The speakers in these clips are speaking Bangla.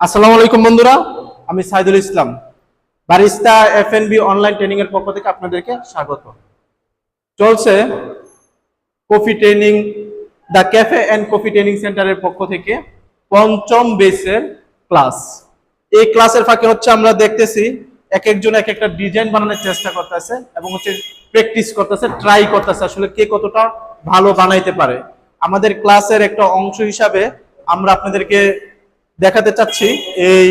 আসসালামু আলাইকুম বন্ধুরা, আমি Saidul Islam. Barista F online training এর পক্ষ থেকে আপনাদেরকে স্বাগত। চলছে coffee training the cafe and coffee training সেন্টারের পক্ষ থেকে পঞ্চম বেসের ক্লাস এই ক্লাসের ফাঁকে হচ্ছে আমরা দেখতেছি এক একজন এক একটা ডিজাইন বানানোর চেষ্টা করতেছে এবং হচ্ছে প্র্যাকটিস করতেছে ট্রাই করতেছে, আসলে কে কতটা ভালো বানাইতে পারে। আমাদের ক্লাসের একটা অংশ হিসাবে আমরা আপনাদেরকে দেখাতে চাচ্ছি এই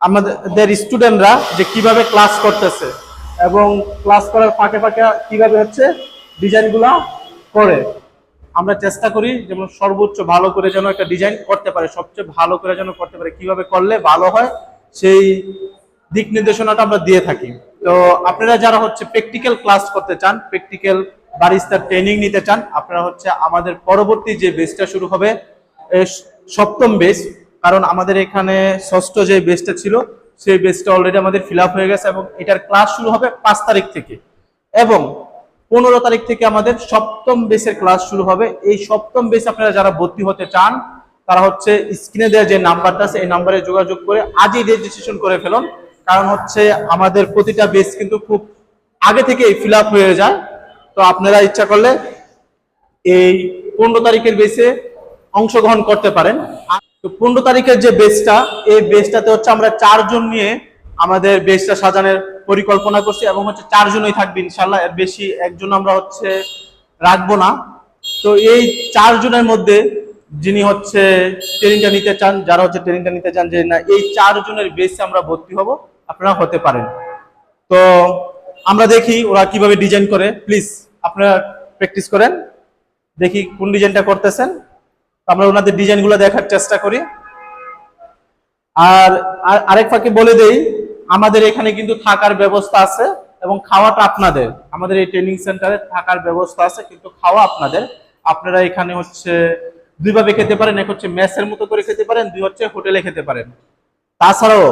আমাদের স্টুডেন্টরা যে কীভাবে ক্লাস করতেছে এবং ক্লাস করার ফাঁকে ফাঁকে কীভাবে হচ্ছে ডিজাইনগুলা করে। আমরা চেষ্টা করি যেমন সর্বোচ্চ ভালো করে যেন একটা ডিজাইন করতে পারে, সবচেয়ে ভালো করে যেন করতে পারে, কীভাবে করলে ভালো হয় সেই দিক নির্দেশনাটা আমরা দিয়ে থাকি। তো আপনারা যারা হচ্ছে প্র্যাকটিক্যাল ক্লাস করতে চান প্র্যাকটিক্যাল বারিস্তার ট্রেনিং নিতে চান, আপনারা হচ্ছে আমাদের পরবর্তী যে বেসটা শুরু হবে সপ্তম বেস কারণ আমাদের এখানে ষষ্ঠ যে বেসটা ছিল, সেই বেসটা অলরেডি আমাদের ফিল হয়ে গেছে এবং এটার ক্লাস শুরু হবে পাঁচ তারিখ থেকে। এবং পনেরো তারিখ থেকে আমাদের সপ্তম বেসের ক্লাস শুরু হবে। এই সপ্তম বেস আপনারা যারা ভর্তি হতে চান, তারা হচ্ছে স্ক্রিনে দেওয়া যে নাম্বারটা আছে, এই নাম্বারে যোগাযোগ করে আজই রেজিস্ট্রেশন করে ফেলুন। কারণ হচ্ছে আমাদের প্রতিটা বেস কিন্তু খুব আগে থেকে ফিল হয়ে যায়। তো আপনারা ইচ্ছা করলে এই পনেরো তারিখের বেসে অংশগ্রহণ করতে পারেন। তো পনেরো তারিখের যে বেসটা এই বেসটাতে হচ্ছে আমরা চারজন নিয়ে আমাদের বেসটা সাজানোর পরিকল্পনা করছি এবং হচ্ছে চারজনই থাকবে ইনশাল্লাহ এর বেশি একজন আমরা হচ্ছে রাখব না। তো এই চারজনের মধ্যে যিনি হচ্ছে ট্রেনিংটা নিতে চান, যারা হচ্ছে ট্রেনিংটা নিতে চান যে না, এই চারজনের বেসে আমরা ভর্তি হব, আপনারা হতে পারেন। তো আমরা দেখি ওরা কীভাবে ডিজাইন করে। প্লিজ, আপনারা প্র্যাকটিস করেন। দেখি কোন ডিজাইনটা করতেছেন। আমরা ওনাদের ডিজাইনগুলো দেখার চেষ্টা করি। আর আর- আরেক ফাঁকে বলে দেই, আমাদের এখানে কিন্তু থাকার ব্যবস্থা আছে এবং খাওয়াটা আপনাদের। আমাদের এই ট্রেনিং সেন্টারে থাকার ব্যবস্থা আছে, কিন্তু খাওয়া আপনাদের। আপনারা এখানে হচ্ছে দুইভাবে খেতে পারেন, এক হচ্ছে মেসের মতো করে খেতে পারেন, দুই হচ্ছে হোটেলে খেতে পারেন। তাছাড়াও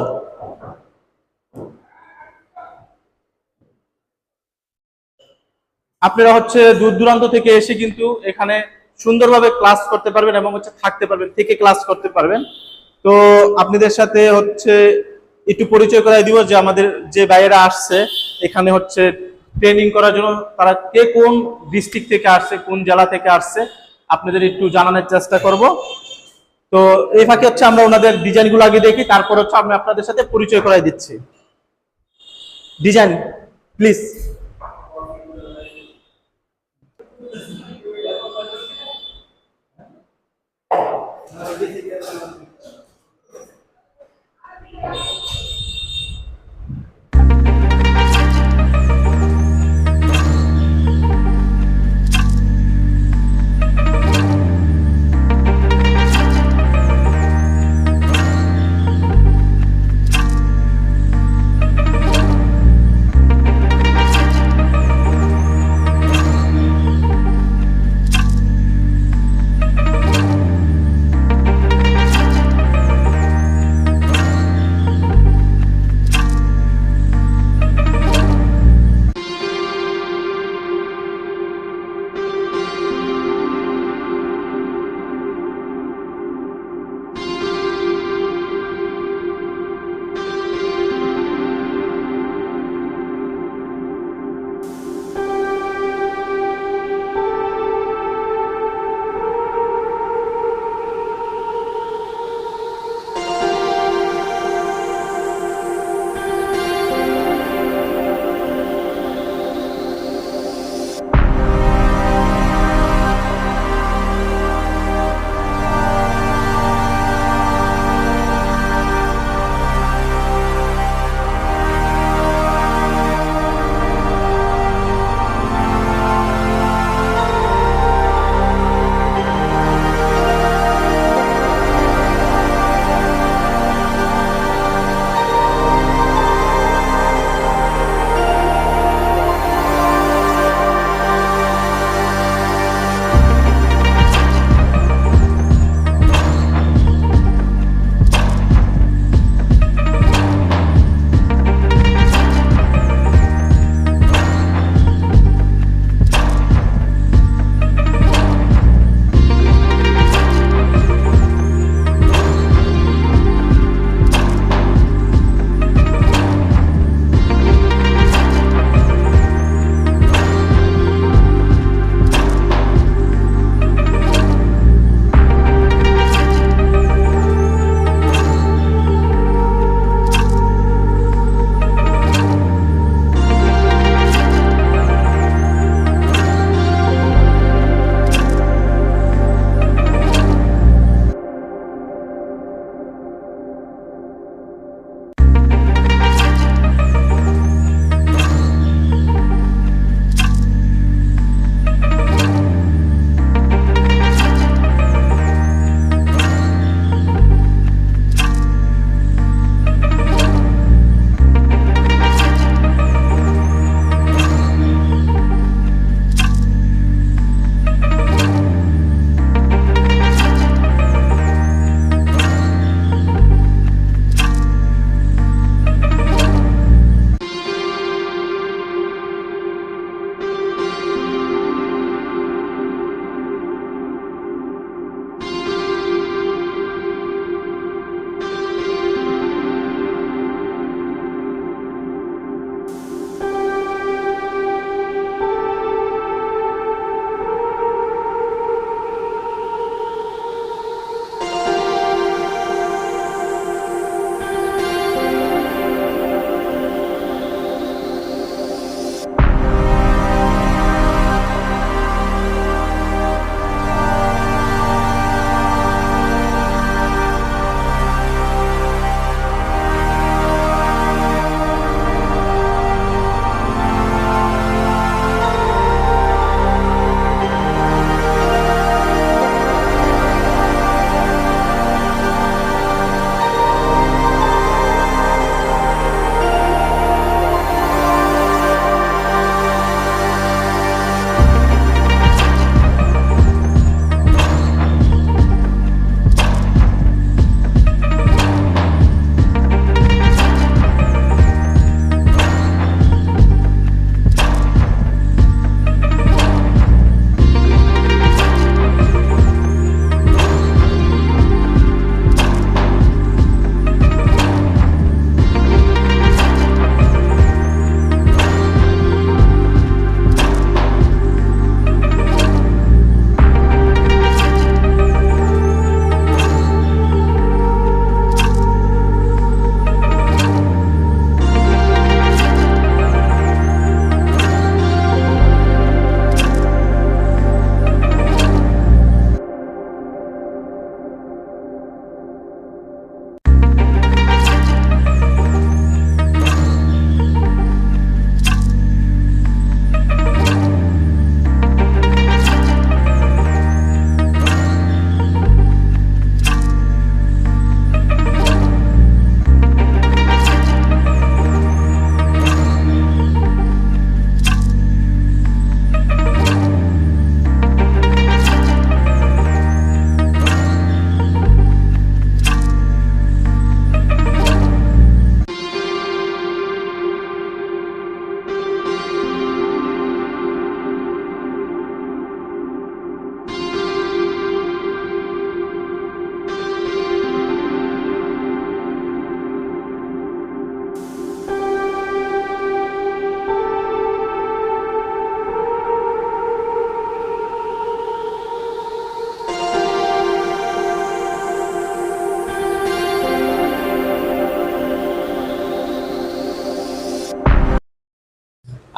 আপনারা হচ্ছে দূর দূরান্ত থেকে এসে কিন্তু এখানে সুন্দরভাবে ক্লাস করতে পারবেন এবং হচ্ছে থাকতে পারবেন, থেকে ক্লাস করতে পারবেন। তো আপনাদের সাথে হচ্ছে একটু পরিচয় করাই দিব যে আমাদের যে বাইরেরা আসছে, এখানে হচ্ছে ট্রেনিং করার জন্য তারা কে কোন ডিস্ট্রিক্ট থেকে আসছে, কোন জেলা থেকে আসছে, আপনাদের একটু জানানোর চেষ্টা করব। তো এই ফাঁকে হচ্ছে আমরা ওনাদের ডিজাইনগুলো আগে দেখি, তারপর হচ্ছে আমি আপনাদের সাথে পরিচয় করাই দিচ্ছি। Design please Baju.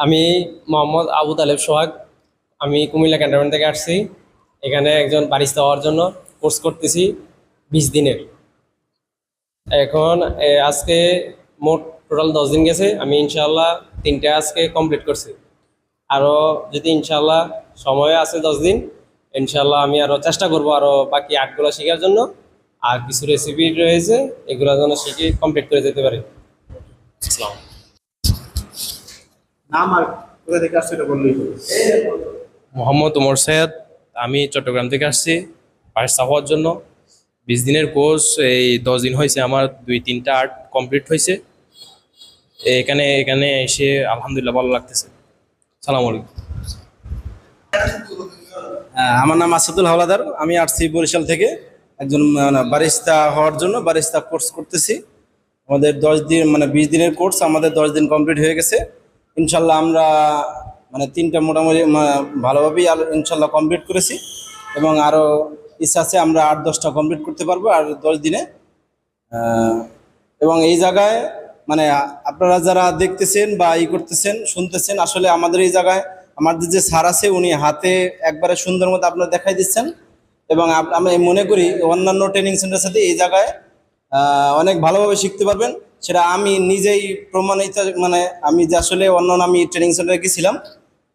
আমি মোহাম্মদ আবু তালেব সোহাগ। আমি কুমিল্লা ক্যান্টনমেন্ট থেকে আসছি। এখানে একজন বারিস্তা হওয়ার জন্য কোর্স করতেছি বিশ দিনের। এখন আজকে মোট টোটাল দশ দিন গেছে। আমি ইনশাল্লাহ তিনটে আজকে কমপ্লিট করছি। আরও যদি ইনশাল্লাহ সময় আছে দশ দিন ইনশাল্লাহ আমি আরও চেষ্টা করব আরও বাকি আর্টগুলো শেখার জন্য। আর কিছু রেসিপি রয়েছে, এগুলো যেন শিখে কমপ্লিট করে যেতে পারি। আসসালাম নাম আর কোথা থেকে আসছে এটা বললেই হবে। মোহাম্মদ ওমর সৈয়দ আমি চট্টগ্রাম থেকে আসছি। বারিস্তা হওয়ার জন্য। বিশ দিনের কোর্স এই দশ দিন হয়েছে আমার দুই তিনটা আর্ট কমপ্লিট হয়েছে। এখানে এখানে এসে আলহামদুলিল্লাহ ভালো লাগতেছে। সালাম আলাইকুম। হ্যাঁ, আমার নাম আসাদুল হাওলাদার। আমি আসছি বরিশাল থেকে। একজন মানে বারিস্তা হওয়ার জন্য বারিস্তা কোর্স করতেছি। আমাদের দশ দিন মানে বিশ দিনের কোর্স আমাদের দশ দিন কমপ্লিট হয়ে গেছে। ইনশাল্লাহ আমরা মানে তিনটা মোটামুটি ভালোভাবেই ইনশাল্লাহ কমপ্লিট করেছি এবং আরও ইচ্ছা আছে আমরা আট, দশটা কমপ্লিট করতে পারব আর দশ দিনে। এবং এই জায়গায় মানে আপনারা যারা দেখতেছেন বা ই করতেছেন, শুনতেছেন, আসলে আমাদের এই জায়গায় আমাদের যে সার আছে, উনি হাতে একবারে সুন্দর মতো আপনারা দেখাই দিচ্ছেন। এবং আমি মনে করি অন্যান্য ট্রেনিং সেন্টারের সাথে এই জায়গায় অনেক ভালোভাবে শিখতে পারবেন। সেটা আমি নিজেই প্রমাণিত মানে আমি যে আসলে অন্যান্য আমি ট্রেনিং সেন্টারে গেছিলাম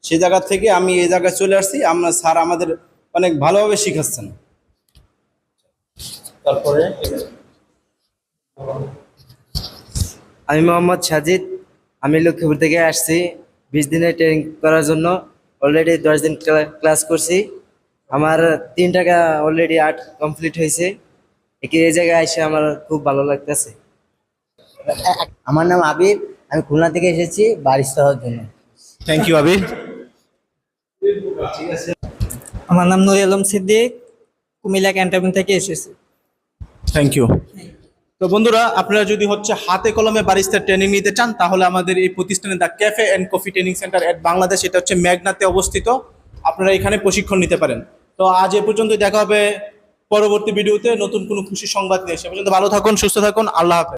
সেই জায়গা থেকে আমি এই জায়গায় চলে আসছি। আমরা স্যার আমাদের অনেক ভালোভাবে শিখাচ্ছেন। তারপরে? আমি মোহাম্মদ সাজিদ। আমি লক্ষ্মীপুর থেকে আসছি। বিশ দিনের ট্রেনিং করার জন্য অলরেডি দশ দিন ক্লা- ক্লাস করছি। আমার তিন টাকা অলরেডি আর্ট কমপ্লিট হয়েছে। একে এই জায়গায় এসে আমার খুব ভালো লাগতেছে। আমার নাম আবির আমি খুলনা থেকে এসেছি বারিস্তা হওয়ার জন্য। Thank you Abir. আমার নাম নুর আলম সিদ্দিক কুমিল্লা ক্যান্টনমেন্ট থেকে এসেছি। থ্যাংক ইউ তো বন্ধুরা আপনারা যদি হচ্ছে হাতে কলমে বারিস্তার ট্রেনিং নিতে চান তাহলে আমাদের এই প্রতিষ্ঠানে the cafe and coffee training centre at Bangladesh এটা হচ্ছে মেঘনাতে অবস্থিত। আপনারা এখানে প্রশিক্ষণ নিতে পারেন। তো আজ এ পর্যন্ত দেখা হবে পরবর্তী ভিডিওতে নতুন কোনো খুশি সংবাদ নিয়ে। সে পর্যন্ত ভালো থাকুন সুস্থ থাকুন আল্লাহ হাফেজ।